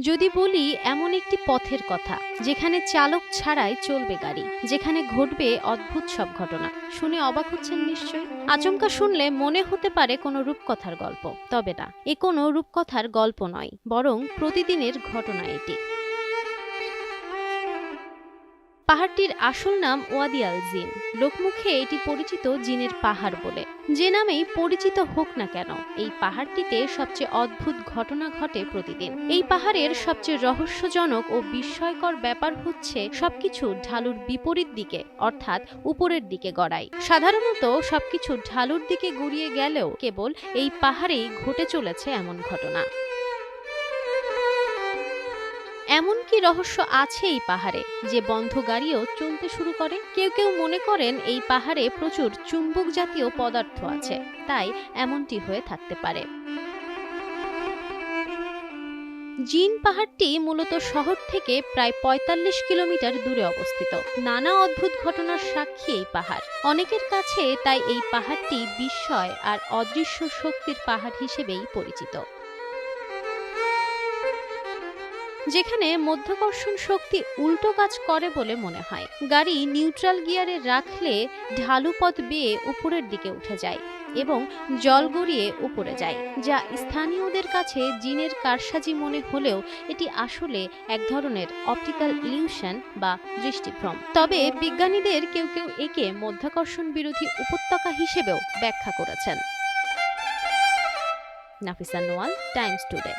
যদি বলি, এমন একটি পথের কথা, যেখানে চালক ছাড়াই চলবে গাড়ি, যেখানে ঘটবে অদ্ভুত সব ঘটনা। শুনে অবাক হচ্ছেন নিশ্চয় আচমকা শুনলে মনে হতে পারে কোনো রূপকথার গল্প, তবে না, এ কোনো রূপকথার গল্প নয়, বরং প্রতিদিনের ঘটনা এটি। পাহাড়টির আসল নাম ওয়াদি আল জিন। লোকমুখে এটি পরিচিত জিনের পাহাড় বলে। যে নামেই পরিচিত হোক না কেন, এই পাহাড়টিতে সবচেয়ে অদ্ভুত ঘটনা ঘটে প্রতিদিন। এই পাহাড়ের সবচেয়ে রহস্যজনক ও বিস্ময়কর ব্যাপার হচ্ছে সবকিছু ঢালুর বিপরীত দিকে, অর্থাৎ উপরের দিকে গড়ায় সাধারণত সবকিছু ঢালুর দিকে গড়িয়ে গেলেও কেবল এই পাহাড়েই ঘটে চলেছে এমন ঘটনা। এমন কি রহস্য আছে এই পাহাড়ে যে বন্ধ গাড়িও চলতে শুরু করে? কেউ কেউ মনে করেন এই পাহাড়ে প্রচুর চুম্বক জাতীয় পদার্থ আছে, তাই এমনটি হয়ে থাকতে পারে। জিন পাহাড়টি মূলত শহর থেকে প্রায় ৪৫ কিলোমিটার দূরে অবস্থিত। নানা অদ্ভুত ঘটনার সাক্ষী এই পাহাড়। অনেকের কাছে তাই এই পাহাড়টি বিস্ময় আর অদৃশ্য শক্তির পাহাড় হিসেবেই পরিচিত। যেখানে মধ্যাকর্ষণ শক্তি উল্টো কাজ করে বলে মনে হয়। গাড়ি নিউট্রাল গিয়ারে রাখলে ঢালু পথ বেয়ে উপরের দিকে উঠে যায় এবং জল গড়িয়ে উপরে যায়, যা স্থানীয়দের কাছে জিনের কারসাজি মনে হলেও এটি আসলে এক ধরনের অপটিক্যাল ইলিউশন বা দৃষ্টিভ্রম। তবে বিজ্ঞানীদের কেউ কেউ একে মধ্যাকর্ষণ বিরোধী উপত্যকা হিসেবেও ব্যাখ্যা করেছেন। Nafisa Noyal, Times Today.